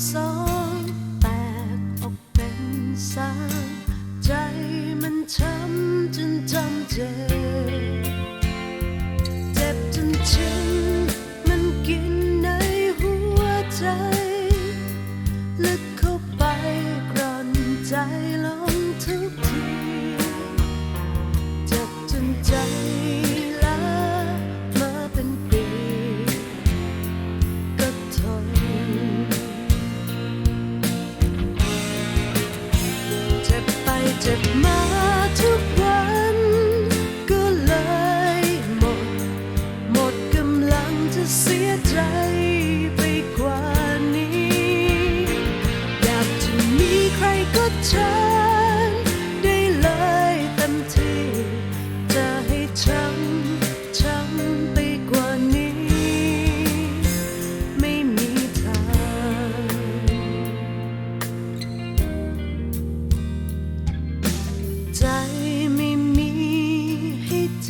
song. เจ็บมาทุกวัน ก็เลยหมด หมดกำลังจะเสียใจไปกว่านี้ อยากจะมีใครก็เธอ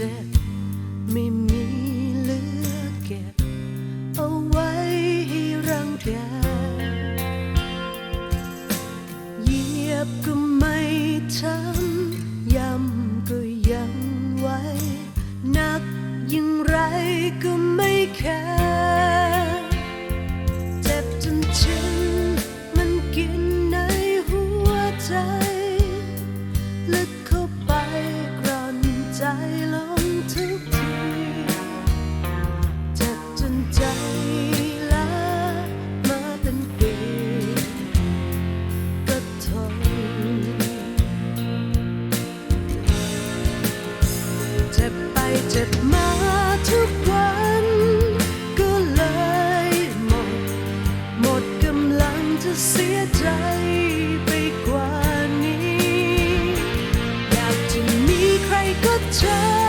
set me เจ็บไปเจ็บมาทุกวัน ก็เลยหมด หมดกำลังจะเสียใจไปกว่านี้ อยากจะมีใครก็เจอ